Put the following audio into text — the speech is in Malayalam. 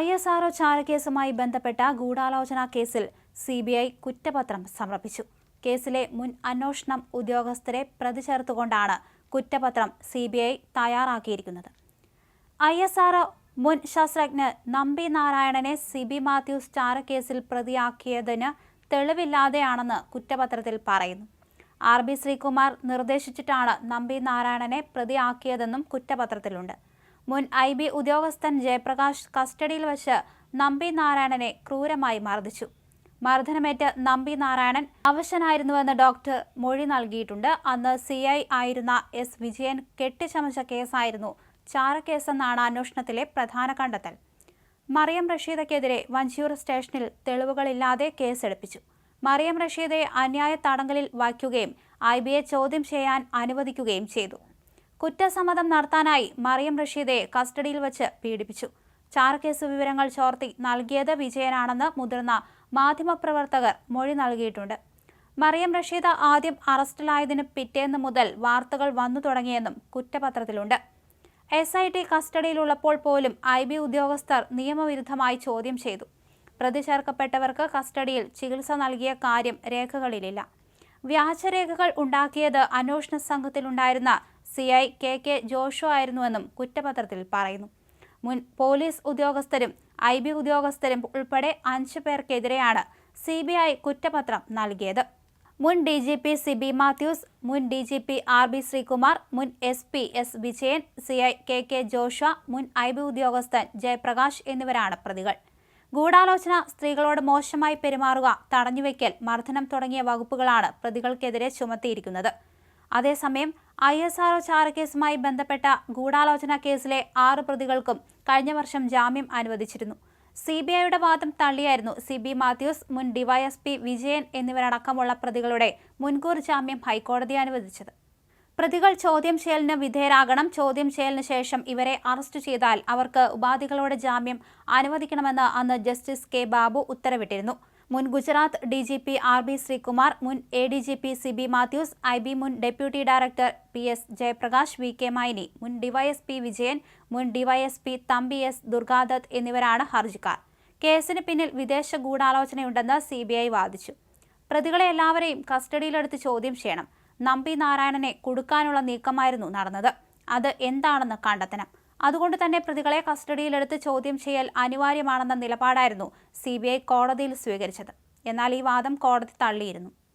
ഐ എസ് ആർഒ ചാരക്കേസുമായി ബന്ധപ്പെട്ട ഗൂഢാലോചനാ കേസിൽ സി ബി ഐ കുറ്റപത്രം സമർപ്പിച്ചു. കേസിലെ മുൻ അന്വേഷണം ഉദ്യോഗസ്ഥരെ പ്രതി ചേർത്തുകൊണ്ടാണ് കുറ്റപത്രം സി ബി ഐ തയ്യാറാക്കിയിരിക്കുന്നത്. ഐ എസ് ആർഒ മുൻ ശാസ്ത്രജ്ഞ നമ്പി നാരായണനെ സി ബി മാത്യൂസ് ചാരക്കേസിൽ പ്രതിയാക്കിയതിന് തെളിവില്ലാതെയാണെന്ന് കുറ്റപത്രത്തിൽ പറയുന്നു. ആർ ബി ശ്രീകുമാർ നിർദ്ദേശിച്ചിട്ടാണ് നമ്പി നാരായണനെ പ്രതിയാക്കിയതെന്നും കുറ്റപത്രത്തിലുണ്ട്. മുൻ ഐ ബി ഉദ്യോഗസ്ഥൻ ജയപ്രകാശ് കസ്റ്റഡിയിൽ വച്ച് നമ്പി നാരായണനെ ക്രൂരമായി മർദ്ദിച്ചു. മർദ്ദനമേറ്റ് നമ്പി നാരായണൻ അവശനായിരുന്നുവെന്ന് ഡോക്ടർ മൊഴി നൽകിയിട്ടുണ്ട്. അന്ന് സി ഐ ആയിരുന്ന എസ് വിജയൻ കെട്ടിച്ചമച്ച കേസായിരുന്നു ചാരക്കേസെന്നാണ് അന്വേഷണത്തിലെ പ്രധാന കണ്ടെത്തൽ. മറിയം റഷീദക്കെതിരെ വഞ്ചിയൂർ സ്റ്റേഷനിൽ തെളിവുകളില്ലാതെ കേസെടുപ്പിച്ചു. മറിയം റഷീദയെ അന്യായ തടങ്കലിൽ വയ്ക്കുകയും ഐ ബിയെ ചോദ്യം ചെയ്യാൻ അനുവദിക്കുകയും ചെയ്തു. കുറ്റസമ്മതം നടത്താനായി മറിയം റഷീദയെ കസ്റ്റഡിയിൽ വച്ച് പീഡിപ്പിച്ചു. ചാർക്കേസ് വിവരങ്ങൾ ചോർത്തി നൽകിയത് വിജയനാണെന്ന് മുതിർന്ന മാധ്യമപ്രവർത്തകർ മൊഴി നൽകിയിട്ടുണ്ട്. മറിയം റഷീദ ആദ്യം അറസ്റ്റിലായതിന് പിറ്റേന്ന് മുതൽ വാർത്തകൾ വന്നു തുടങ്ങിയെന്നും കുറ്റപത്രത്തിലുണ്ട്. എസ് ഐ ടി കസ്റ്റഡിയിലുള്ളപ്പോൾ പോലും ഐ ബി ഉദ്യോഗസ്ഥർ നിയമവിരുദ്ധമായി ചോദ്യം ചെയ്തു. പ്രതി ചേർക്കപ്പെട്ടവർക്ക് കസ്റ്റഡിയിൽ ചികിത്സ നൽകിയ കാര്യം രേഖകളിലില്ല. വ്യാജരേഖകൾ ഉണ്ടാക്കിയത് അന്വേഷണ സംഘത്തിലുണ്ടായിരുന്ന C I K K Josho ആയിരുന്നുവെന്നും കുറ്റപത്രത്തിൽ പറയുന്നു. മുൻ പോലീസ് ഉദ്യോഗസ്ഥരും ഐ ബി ഉദ്യോഗസ്ഥരും ഉൾപ്പെടെ അഞ്ചു പേർക്കെതിരെയാണ് സി ബി ഐ കുറ്റപത്രം നൽകിയത്. മുൻ D G P C B Mathews മുൻ D G P R B Sreekumar മുൻ S P S Vijayan C I K K ജോഷ മുൻ ഐ ബി ഉദ്യോഗസ്ഥൻ ജയപ്രകാശ് എന്നിവരാണ് പ്രതികൾ. ഗൂഢാലോചന സ്ത്രീകളോട് മോശമായി പെരുമാറുക തടഞ്ഞുവെക്കൽ മർദ്ദനം തുടങ്ങിയ വകുപ്പുകളാണ് പ്രതികൾക്കെതിരെ ചുമത്തിയിരിക്കുന്നത്. അതേസമയം ഐ എസ് ആർഒ ചാരക്കേസുമായി ബന്ധപ്പെട്ട ഗൂഢാലോചന കേസിലെ ആറ് പ്രതികൾക്കും കഴിഞ്ഞ വർഷം ജാമ്യം അനുവദിച്ചിരുന്നു. സി ബി ഐയുടെ വാദം തള്ളിയായിരുന്നു സി ബി മാത്യൂസ് മുൻ ഡിവൈഎസ്പി വിജയൻ എന്നിവരടക്കമുള്ള പ്രതികളുടെ മുൻകൂർ ജാമ്യം ഹൈക്കോടതി അനുവദിച്ചത്. പ്രതികൾ ചോദ്യം ചെയ്യലിന് വിധേയരാകണം. ചോദ്യം ചെയ്യലിന് ശേഷം ഇവരെ അറസ്റ്റ് ചെയ്താൽ അവർക്ക് ഉപാധികളോടെ ജാമ്യം അനുവദിക്കണമെന്ന് അന്ന് ജസ്റ്റിസ് കെ ബാബു ഉത്തരവിട്ടിരുന്നു. മുൻ Gujarat D G P R B Sreekumar മുൻ A D G P C B Mathews I B മുൻ deputy director P S Jayaprakash V K Maini മുൻ ഡിവൈഎസ്പി വിജയൻ മുൻ ഡിവൈഎസ്പി തമ്പി എസ് ദുർഗാദത്ത് എന്നിവരാണ് ഹർജിക്കാർ. കേസിന് പിന്നിൽ വിദേശ ഗൂഢാലോചനയുണ്ടെന്ന് സി ബി ഐ വാദിച്ചു. പ്രതികളെ എല്ലാവരെയും കസ്റ്റഡിയിലെടുത്ത് ചോദ്യം ചെയ്യണം. നമ്പി നാരായണനെ കൊടുക്കാനുള്ള നീക്കമായിരുന്നു നടന്നത്. അത് എന്താണെന്ന് കണ്ടെത്തണം. അതുകൊണ്ട് തന്നെ പ്രതികളെ കസ്റ്റഡിയിലെടുത്ത് ചോദ്യം ചെയ്യൽ അനിവാര്യമാണെന്ന നിലപാടായിരുന്നു സി കോടതിയിൽ സ്വീകരിച്ചത്. എന്നാൽ ഈ വാദം കോടതി തള്ളിയിരുന്നു.